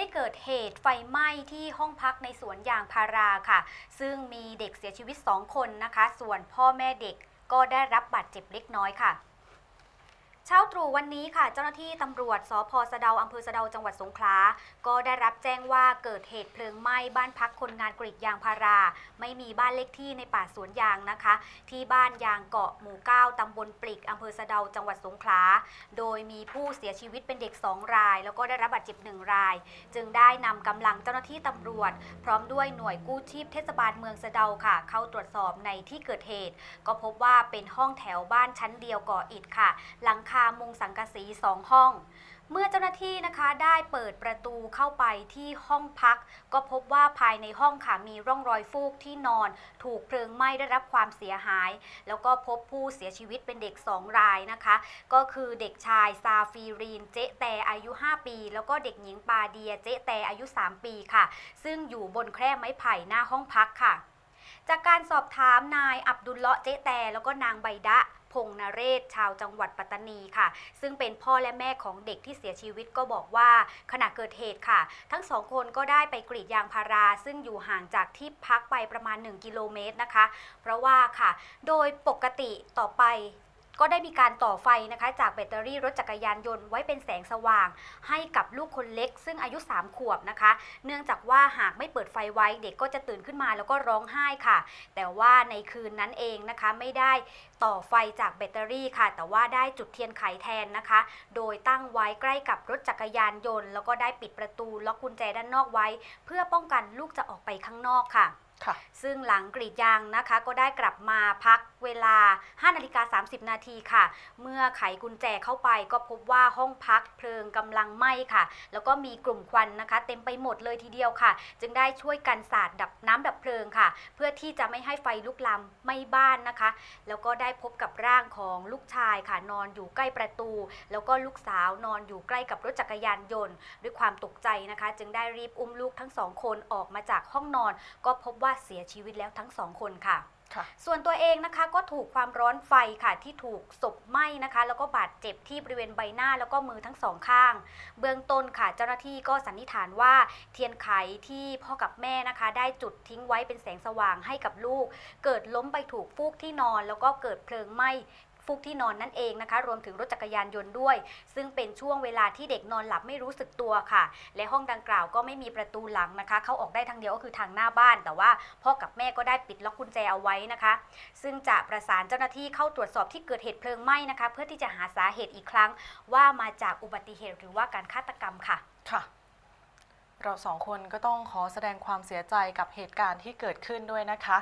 ไดเหตุไฟไหม้ที่ห้องพักในสวนยางพาราค่ะ ซึ่งมีเด็กเสียชีวิต 2 คนนะคะ ส่วนพ่อแม่เด็กก็ได้รับบาดเจ็บเล็กน้อยค่ะเช้าตรู่วันนี้ค่ะ เจ้าหน้าที่ตำรวจสพสะเดาอำเภอสะเดาจังหวัดสงขลา ก็ได้รับ แจ้งว่าเกิดเหตุเพลิงไหม้บ้านพักคนงานกรีดยางพารา ไม่มีบ้านเลขที่ในป่าสวนยางนะคะ ที่บ้านยางเกาะหมู่ 9ตำบลปลิกอำเภอสะเดาจังหวัดสงขลา โดยมีผู้เสียชีวิตเป็นเด็ก 2 ราย แล้วก็ได้รับบาดเจ็บ 1 ราย จึงได้นำกำลังเจ้าหน้าที่ตำรวจ พร้อมด้วยหน่วยกู้ชีพเทศบาลเมืองสะเดาค่ะ เข้าตรวจสอบในที่เกิดเหตุ ก็พบว่าเป็นห้องแถวบ้านชั้นเดียวก่ออิฐค่ะ หลังคามุงสังกะสีสองห้องเมื่อเจ้าหน้าที่นะคะได้เปิดประตูเข้าไปที่ห้องพัก ก็พบว่าภายในห้องค่ะมีร่องรอยฟูกที่นอน ถูกเพลิงไหม้ได้รับความเสียหาย แล้วก็พบผู้เสียชีวิตเป็นเด็ก 2 รายนะคะ ก็คือเด็กชายซาฟีรีนเจ๊แต่อายุ 5 ปี แล้วก็เด็กหญิงปาเดียเจ๊แต่อายุ 3 ปีค่ะ ซึ่งอยู่บนแคร่ไม้ไผ่หน้าห้องพักค่ะ จากการสอบถามนายอับดุลเลาะเจ๊แต่แล้วก็นางใบดะ พงนเรศชาวจังหวัดปัตตานีค่ะ ซึ่งเป็นพ่อและแม่ของเด็กที่เสียชีวิตก็บอกว่าขณะเกิดเหตุค่ะ ทั้งสองคนก็ได้ไปกรีดยางพารา ซึ่งอยู่ห่างจากที่พักไปประมาณ 1 กิโลเมตรนะคะ เพราะว่าค่ะ โดยปกติต่อไป ก็ได้มีการต่อไฟนะคะ จากแบตเตอรี่รถจักรยานยนต์ไว้เป็นแสงสว่าง ให้กับลูกคนเล็ก ซึ่งอายุ 3 ขวบนะคะ เนื่องจากว่าหากไม่เปิดไฟไว้เด็กก็จะตื่นขึ้นมาแล้วก็ร้องไห้ค่ะ แต่ว่าในคืนนั้นเองนะคะไม่ได้ต่อไฟจากแบตเตอรี่ค่ะ แต่ว่าได้จุดเทียนไขแทนนะคะ โดยตั้งไว้ใกล้กับรถจักรยานยนต์ แล้วก็ได้ปิดประตูล็อกกุญแจด้านนอกไว้ เพื่อป้องกันลูกจะออกไปข้างนอกค่ะค่ะ ซึ่งหลังกรีดยางนะคะ ก็ได้กลับมาพักเวลา 5 นาฬิกา 30 นาทีค่ะ เมื่อไขกุญแจเข้าไปก็พบว่าห้องพักเพลิงกำลังไหม้ค่ะ แล้วก็มีกลุ่มควันนะคะ เต็มไปหมดเลยทีเดียวค่ะ จึงได้ช่วยกันสาดดับน้ำดับเพลิงค่ะ เพื่อที่จะไม่ให้ไฟลุกลามไหม้บ้านนะคะ แล้วก็ได้พบกับร่างของลูกชายค่ะ นอนอยู่ใกล้ประตู แล้วก็ลูกสาวนอนอยู่ใกล้กับรถจักรยานยนต์ ด้วยความตกใจนะคะ จึงได้รีบอุ้มลูกทั้งสองคนออกมาจากห้องนอน ก็พบว่าเสียชีวิตแล้วทั้งสองคนค่ะค่ะ ส่วนตัวเองนะคะก็ถูกความร้อนไฟค่ะที่ถูกศพไหม้นะคะ แล้วก็บาดเจ็บที่บริเวณใบหน้าแล้วก็มือทั้งสองข้าง เบื้องต้นค่ะเจ้าหน้าที่ก็สันนิษฐานว่าเทียนไขที่พ่อกับแม่นะคะ ได้จุดทิ้งไว้เป็นแสงสว่างให้กับลูก เกิดล้มไปถูกฟูกที่นอน แล้วก็เกิดเพลิงไหม้ ฟูกที่นอนนั่นเองนะคะ รวมถึงรถจักรยานยนต์ด้วย ซึ่งเป็นช่วงเวลาที่เด็กนอนหลับไม่รู้สึกตัวค่ะ และห้องดังกล่าวก็ไม่มีประตูหลังนะคะ เข้าออกได้ทางเดียวก็คือทางหน้าบ้าน แต่ว่าพ่อกับแม่ก็ได้ปิดล็อกกุญแจเอาไว้นะคะ ซึ่งจะประสานเจ้าหน้าที่เข้าตรวจสอบที่เกิดเหตุเพลิงไหม้นะคะ เพื่อที่จะหาสาเหตุอีกครั้ง ว่ามาจากอุบัติเหตุหรือว่าการฆาตกรรมค่ะค่ะเราสองคนก็ต้องขอแสดงความเสียใจกับเหตุการณ์ที่เกิดขึ้นด้วยนะคะ